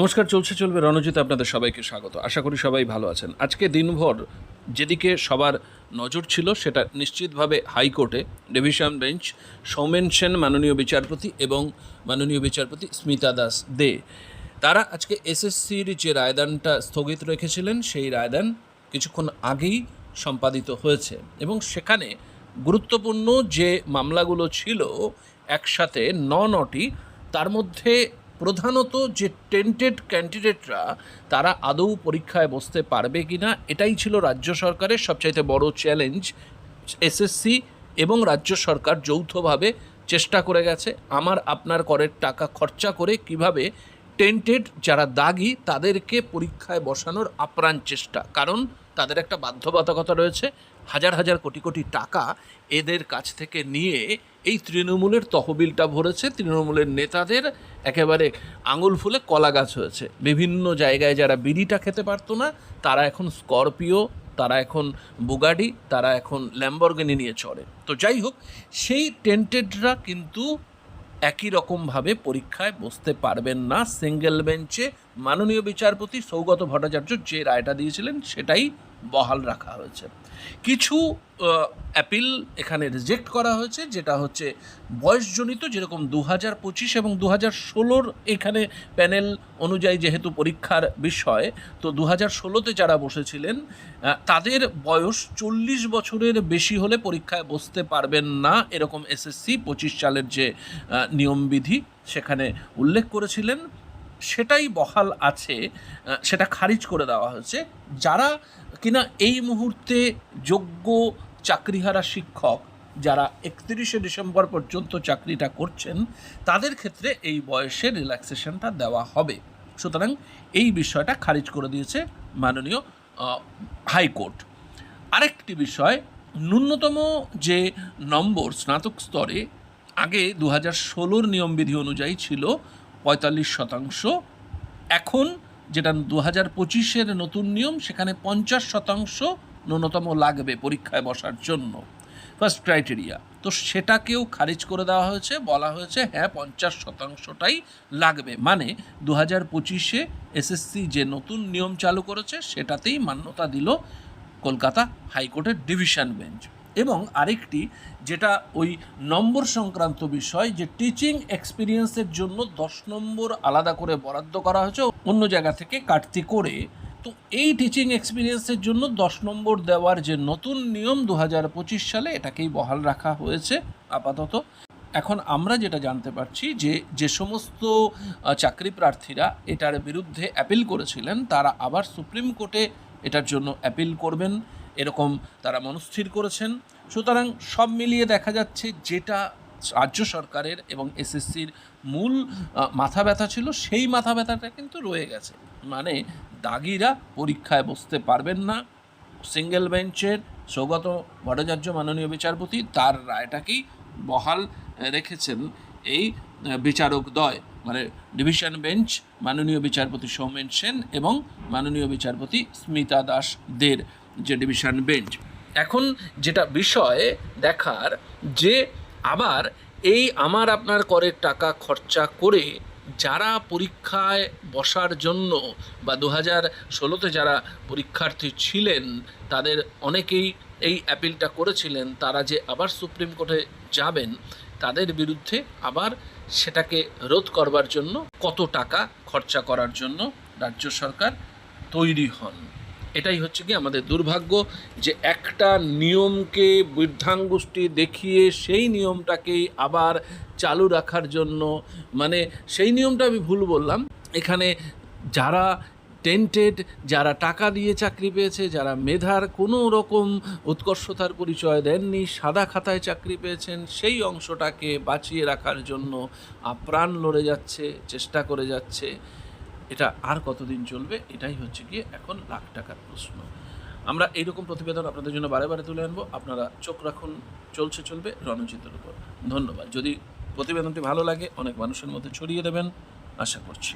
নমস্কার, চলছে, চলবে রণজিৎ, আপনাদের সবাইকে স্বাগত। আশা করি সবাই ভালো আছেন। আজকে দিনভর যেদিকে সবার নজর ছিল, সেটা নিশ্চিতভাবে হাইকোর্টে, ডিভিশন বেঞ্চ, সৌমেন সেন, মাননীয় বিচারপতি এবং মাননীয় বিচারপতি স্মিতা দাস দে। তারা আজকে এসএসসির যে রায়দানটা স্থগিত রেখেছিলেন, সেই রায়দান কিছুক্ষণ আগেই সম্পাদিত হয়েছে এবং সেখানে গুরুত্বপূর্ণ যে মামলাগুলো ছিল একসাথে ন নটি, তার মধ্যে প্রধানত যে টেন্টেড ক্যান্ডিডেটরা তারা আদৌ পরীক্ষায় বসতে পারবে কি না এটাই ছিল রাজ্য সরকারের সবচাইতে বড় চ্যালেঞ্জ এসএসসি এবং রাজ্য সরকার যৌথভাবে চেষ্টা করে গেছে, আমার, আপনার করের টাকা খরচা করে কীভাবে টেন্টেড যারা দাগি, তাদেরকে পরীক্ষায় বসানোর আপ্রাণ চেষ্টা। কারণ, তাদের একটা বাধ্যবাধকতা রয়েছে হাজার হাজার কোটি কোটি টাকা এদের কাছ থেকে নিয়ে এই তৃণমূলের তহবিলটা ভরেছে। তৃণমূলের নেতাদের একেবারে আঙুল ফুলে কলা গাছ হয়েছে। বিভিন্ন জায়গায় যারা বিড়িটা খেতে পারতো না, তারা এখন স্করপিও, তারা এখন বুগাডি, তারা এখন ল্যাম্বরগিনি নিয়ে চড়ে। তো যাই হোক, সেই টেন্টেডরা কিন্তু একই রকমভাবে পরীক্ষায় বসতে পারবেন না। সিঙ্গেল বেঞ্চে মাননীয় বিচারপতি সৌগত ভট্টাচার্য যে রায়টা দিয়েছিলেন, সেটাই বহাল রাখা হয়েছে। কিছু অ্যাপিল এখানে রিজেক্ট করা হয়েছে, যেটা হচ্ছে বয়সজনিত, যেরকম দু হাজার পঁচিশ এবং দু হাজার ষোলোর এখানে প্যানেল অনুযায়ী যেহেতু পরীক্ষার বিষয়, তো দু হাজার ষোলোতে যারা বসেছিলেন তাদের বয়স চল্লিশ বছরের বেশি হলে পরীক্ষায় বসতে পারবেন না, এরকম এসএসসি পঁচিশ সালের যে নিয়মবিধি, সেখানে উল্লেখ করেছিলেন। সেটাই বহাল আছে সেটা খারিজ করে দেওয়া হয়েছে। যারা কিনা এই মুহূর্তে যোগ্য চাকরিহারা শিক্ষক, যারা একত্রিশে ডিসেম্বর পর্যন্ত চাকরিটা করছেন, তাদের ক্ষেত্রে এই বয়সে রিল্যাক্সেশনটা দেওয়া হবে। সুতরাং এই বিষয়টা খারিজ করে দিয়েছে মাননীয় হাইকোর্ট। আরেকটি বিষয়, ন্যূনতম যে নম্বর স্নাতক স্তরে, আগে দু হাজার ষোলোর নিয়মবিধি অনুযায়ী ছিল পঁয়তাল্লিশ শতাংশ। এখন যেটা দু হাজার পঁচিশের নতুন নিয়ম, সেখানে পঞ্চাশ শতাংশ ন্যূনতম লাগবে পরীক্ষায় বসার জন্য। ফার্স্ট ক্রাইটেরিয়া তো সেটাকেও খারিজ করে দেওয়া হয়েছে, বলা হয়েছে হ্যাঁ পঞ্চাশ শতাংশটাই লাগবে। মানে দু হাজার পঁচিশে এসএসসি যে নতুন নিয়ম চালু করেছে, সেটাতেই মান্যতা দিল কলকাতা হাইকোর্টের ডিভিশন বেঞ্চ। এবং আরেকটি যেটা ওই নম্বর সংক্রান্ত বিষয় যে টিচিং এক্সপিরিয়েন্সের জন্য দশ নম্বর আলাদা করে বরাদ্দ করা হয়েছে, অন্য জায়গা থেকে কাটতি করে। তো এই টিচিং এক্সপিরিয়েন্সের জন্য দশ নম্বর দেওয়ার যে নতুন নিয়ম দু হাজার পঁচিশ সালে, এটাকেই বহাল রাখা হয়েছে আপাতত। এখন আমরা যেটা জানতে পারছি যে যে সমস্ত চাকরি প্রার্থীরা এটার বিরুদ্ধে অ্যাপিল করেছিলেন, তারা আবার সুপ্রিম কোর্টে এটার জন্য অ্যাপিল করবেন। এরকম তারা মনস্থির করেছেন। সুতরাং সব মিলিয়ে দেখা যাচ্ছে যেটা রাজ্য সরকারের এবং এসএসসির মূল মাথা ব্যথা ছিল, সেই মাথা ব্যথাটা কিন্তু রয়ে গেছে। মানে দাগিরা পরীক্ষায় বসতে পারবেন না। সিঙ্গেল বেঞ্চের সৌগত ভট্টাচার্য মাননীয় বিচারপতি তার রায়টাকেই বহাল রেখেছেন এই বিচারক দ্বয়। মানে ডিভিশন বেঞ্চ মাননীয় বিচারপতি সৌমেন সেন এবং মাননীয় বিচারপতি স্মিতা দাস দের। যে ডিভিশন বেঞ্চ। এখন যেটা বিষয় দেখার যে আবার এই আমার আপনার করের টাকা খরচা করে যারা পরীক্ষায় বসার জন্য বা দু হাজার ষোলোতে যারা পরীক্ষার্থী ছিলেন, তাদের অনেকেই এই অ্যাপিলটা করেছিলেন, তারা যে আবার সুপ্রিম কোর্টে যাবেন, তাদের বিরুদ্ধে আবার সেটাকে রোধ করবার জন্য কত টাকা খরচা করার জন্য রাজ্য সরকার তৈরি হন। এটাই হচ্ছে কি আমাদের দুর্ভাগ্য যে একটা নিয়মকে বৃদ্ধাঙ্গুষ্টি দেখিয়ে সেই নিয়মটাকেই আবার চালু রাখার জন্য মানে সেই নিয়মটা আমি ভুল বললাম। এখানে যারা টেন্টেড, যারা টাকা দিয়ে চাকরি পেয়েছে, যারা মেধার কোনো রকম উৎকর্ষতার পরিচয় দেননি, সাদা খাতায় চাকরি পেয়েছেন, সেই অংশটাকে বাঁচিয়ে রাখার জন্য আপ্রাণ লড়ে যাচ্ছে, চেষ্টা করে যাচ্ছে। এটা আর কতদিন চলবে, এটাই হচ্ছে গিয়ে এখন লাখ টাকার প্রশ্ন। আমরা এইরকম প্রতিবেদন আপনাদের জন্য বারে বারে তুলে আনব। আপনারা চোখ রাখুন, চলছে চলবে রণজিতের উপর। ধন্যবাদ। যদি প্রতিবেদনটি ভালো লাগে, অনেক মানুষের মধ্যে ছড়িয়ে দেবেন, আশা করছি।